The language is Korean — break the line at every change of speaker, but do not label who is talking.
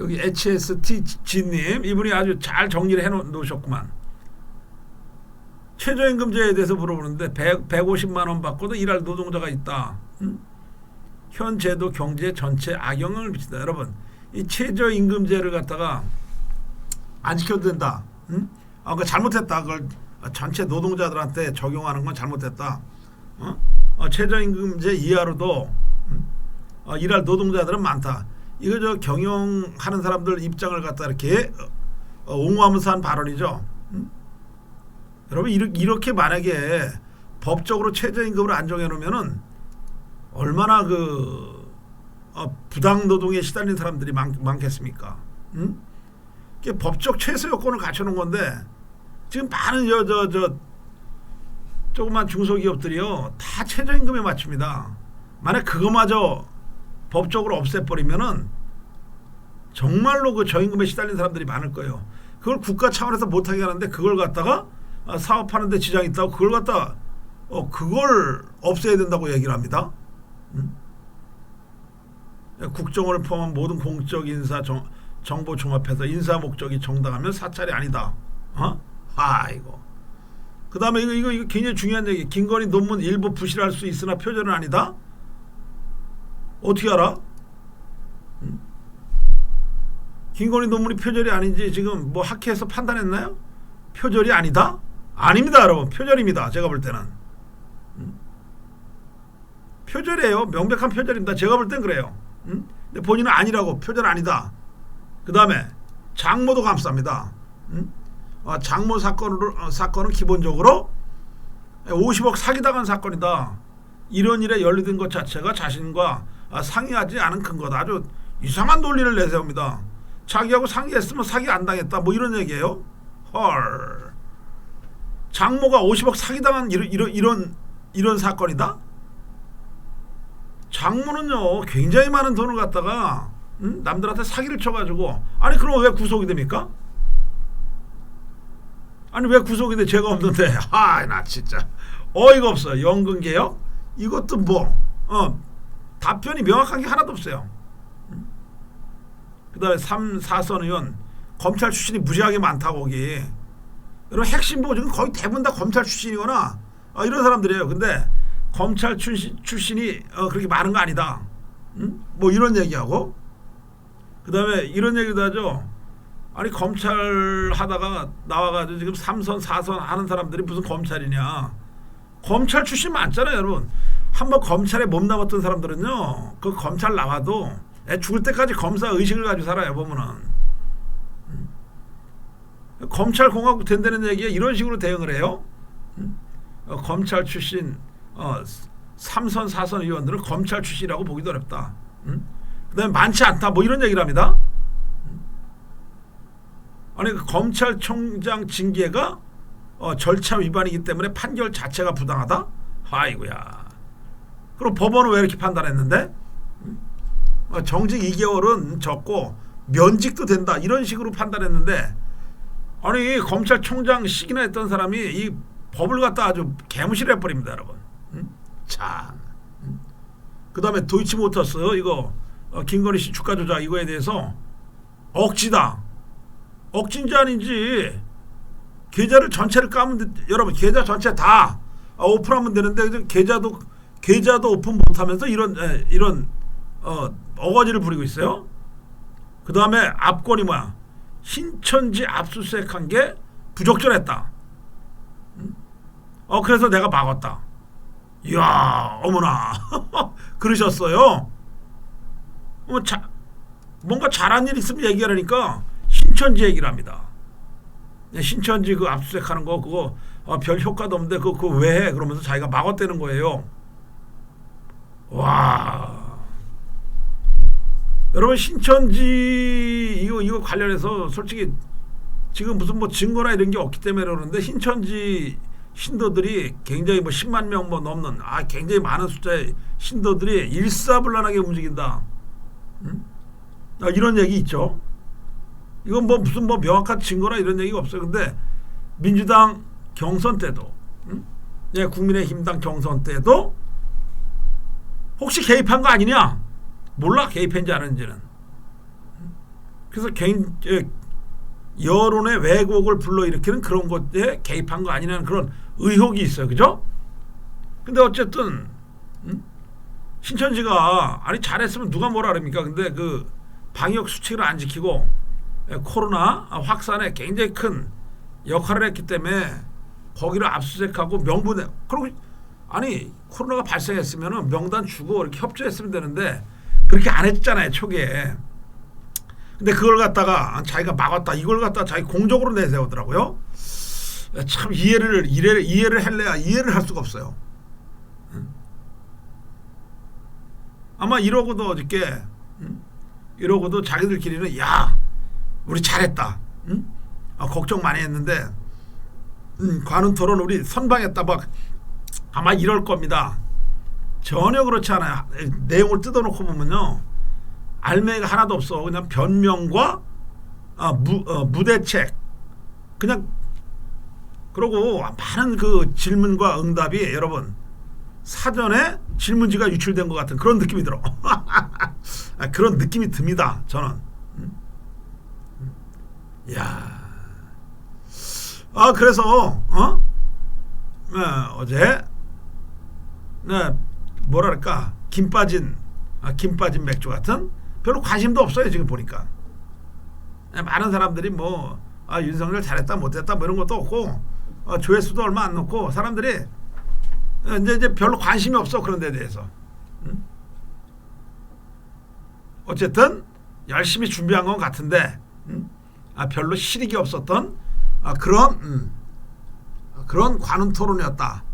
여기 HST 진님 이분이 아주 잘 정리를 해 놓으셨구만. 최저임금제에 대해서 물어보는데 100, 150만 원 받고도 일할 노동자가 있다. 음? 현 제도 경제 전체 악영향을 미친다. 여러분 이 최저임금제를 갖다가 안 지켜도 된다. 음? 아, 그 잘못했다. 그걸 전체 노동자들한테 적용하는 건 잘못했다. 어? 어, 최저임금제 이하로도 음? 어, 일할 노동자들은 많다. 이거 저 경영하는 사람들 입장을 갖다 이렇게 어, 옹호하면서 한 발언이죠. 음? 여러분 이렇게, 만약에 법적으로 최저임금을 안 정해 놓으면은 얼마나 그 어, 부당 노동에 시달린 사람들이 많, 많겠습니까? 음? 이게 법적 최소 요건을 갖춰놓은 건데 지금 많은 저저 저 조그만 중소기업들이요 다 최저임금에 맞춥니다. 만약 그거마저 법적으로 없애버리면은 정말로 그 저임금에 시달린 사람들이 많을 거예요. 그걸 국가 차원에서 못하게 하는데 그걸 갖다가 아, 사업하는데 지장이 있다고 그걸 갖다 어 그걸 없애야 된다고 얘기를 합니다. 음? 국정원을 포함한 모든 공적 인사 정, 정보 종합해서 인사 목적이 정당하면 사찰이 아니다. 어? 아이고. 그다음에 이거 이거 이거 굉장히 중요한 얘기. 김건희 논문 일부 부실할 수 있으나 표절은 아니다. 어떻게 알아? 음? 김건희 논문이 표절이 아닌지 지금 뭐 학회에서 판단했나요? 표절이 아니다? 아닙니다, 여러분. 표절입니다. 제가 볼 때는. 음? 표절이에요. 명백한 표절입니다. 제가 볼 땐 그래요. 음? 근데 본인은 아니라고 표절 아니다. 그 다음에 장모도 감쌉니다. 음? 아, 장모 사건으로 어, 사건은 기본적으로 50억 사기당한 사건이다. 이런 일에 연루된 것 자체가 자신과 아, 상의하지 않은 근거다. 아주 이상한 논리를 내세웁니다. 자기하고 상의했으면 사기 안 당했다. 뭐 이런 얘기예요. 헐. 장모가 50억 사기당한 이런 이런 이런, 이런 사건이다. 장모는요 굉장히 많은 돈을 갖다가 음? 남들한테 사기를 쳐가지고 아니 그럼 왜 구속이 됩니까? 아니 왜 구속이 돼? 죄가 없는데 아나 진짜 어이가 없어 연금 개혁 이것도 뭐 어, 답변이 명확한 게 하나도 없어요. 음? 그다음에 3, 4선 의원 검찰 출신이 무지하게 많다 거기. 여러분 핵심 보증은 거의 대부분 다 검찰 출신이거나 어, 이런 사람들이에요. 근데 검찰 출신, 출신이 어, 그렇게 많은 거 아니다. 음? 뭐 이런 얘기하고 그 다음에 이런 얘기도 하죠. 아니 검찰 하다가 나와가지고 지금 3선 4선 하는 사람들이 무슨 검찰이냐. 검찰 출신 많잖아요, 여러분. 한번 검찰에 몸담았던 사람들은요, 그 검찰 나와도 애 죽을 때까지 검사 의식을 가지고 살아요, 보면은. 음. 검찰 공화국 된다는 얘기에 이런 식으로 대응을 해요. 음. 어, 검찰 출신 어, 3선 4선 의원들은 검찰 출신이라고 보기도 어렵다. 음? 그다음에 많지 않다. 뭐 이런 얘기를 합니다. 음? 아니 그 검찰총장 징계가 어, 절차 위반이기 때문에 판결 자체가 부당하다. 아이고야. 그럼 법원은 왜 이렇게 판단했는데? 음? 어, 정직 2개월은 적고 면직도 된다. 이런 식으로 판단했는데 아니 검찰총장 시기나 했던 사람이 이 법을 갖다 아주 개무시해 버립니다, 여러분. 음? 참. 음? 그다음에 도이치모터스 이거 어, 김건희 씨 주가 조작 이거에 대해서 억지다. 억진지 아닌지 계좌를 전체를 까면 돼. 여러분 계좌 전체 다 아, 오픈하면 되는데 계좌도 계좌도 오픈 못하면서 이런 에, 이런 어, 어거지를 부리고 있어요. 그 다음에 압권이 뭐야? 신천지 압수수색한 게 부적절했다. 음? 어 그래서 내가 막았다. 이야 어머나 그러셨어요. 뭐 자, 뭔가 잘한 일 있으면 얘기하라니까 신천지 얘기를 합니다. 네, 신천지 그 압수수색하는 거 그거 어, 별 효과도 없는데 그거, 그거 왜 해? 그러면서 자기가 막았다는 거예요. 와 여러분 신천지 이거 이거 관련해서 솔직히 지금 무슨 뭐 증거나 이런 게 없기 때문에 그러는데 신천지 신도들이 굉장히 뭐 10만 명 뭐 넘는 아 굉장히 많은 숫자의 신도들이 일사불란하게 움직인다. 음? 아, 이런 얘기 있죠. 이건 뭐 무슨 뭐 명확한 증거나 이런 얘기가 없어요. 근데 민주당 경선 때도 음? 예, 국민의힘당 경선 때도 혹시 개입한 거 아니냐? 몰라 했는지는. 음? 그래서 개인 에, 여론의 왜곡을 불러일으키는 그런 것에 개입한 거 아니냐는 그런 의혹이 있어요. 그죠? 근데 어쨌든 음? 신천지가 아니 잘했으면 누가 뭐라 그럽니까? 근데 그 방역 수칙을 안 지키고 에, 코로나 확산에 굉장히 큰 역할을 했기 때문에 거기를 압수수색하고 명분에 그리고 아니 코로나가 발생했으면은 명단 주고 이렇게 협조했으면 되는데 그렇게 안 했잖아요 초기에. 근데 그걸 갖다가 자기가 막았다 이걸 갖다가 자기 공적으로 내세우더라고요. 참 이해를 이해를 이해를 할래야 이해를 할 수가 없어요. 음. 아마 이러고도 어저께 음? 이러고도 자기들끼리는 야 우리 잘했다. 음? 아, 걱정 많이 했는데 음, 관훈 토론 우리 선방했다 막 아마 이럴 겁니다. 전혀 그렇지 않아요. 내용을 뜯어놓고 보면요. 알맹이가 하나도 없어. 그냥 변명과 아, 무, 어, 무대책. 그냥 그러고 많은 그 질문과 응답이 여러분 사전에 질문지가 유출된 것 같은 그런 느낌이 들어. 아, 그런 느낌이 듭니다. 저는. 음? 음. 야. 아 그래서 어? 네, 어제 네, 뭐랄까 김 빠진 아, 김 빠진 맥주 같은 별로 관심도 없어요 지금 보니까 네, 많은 사람들이 뭐 아, 윤석열 잘했다 못했다 뭐 이런 것도 없고 어, 조회수도 얼마 안 넣고 사람들이 어, 이제 이제 별로 관심이 없어 그런 데 대해서 음? 어쨌든 열심히 준비한 건 같은데 음? 아, 별로 실익이 없었던 아, 그런 음, 그런 관훈 토론이었다.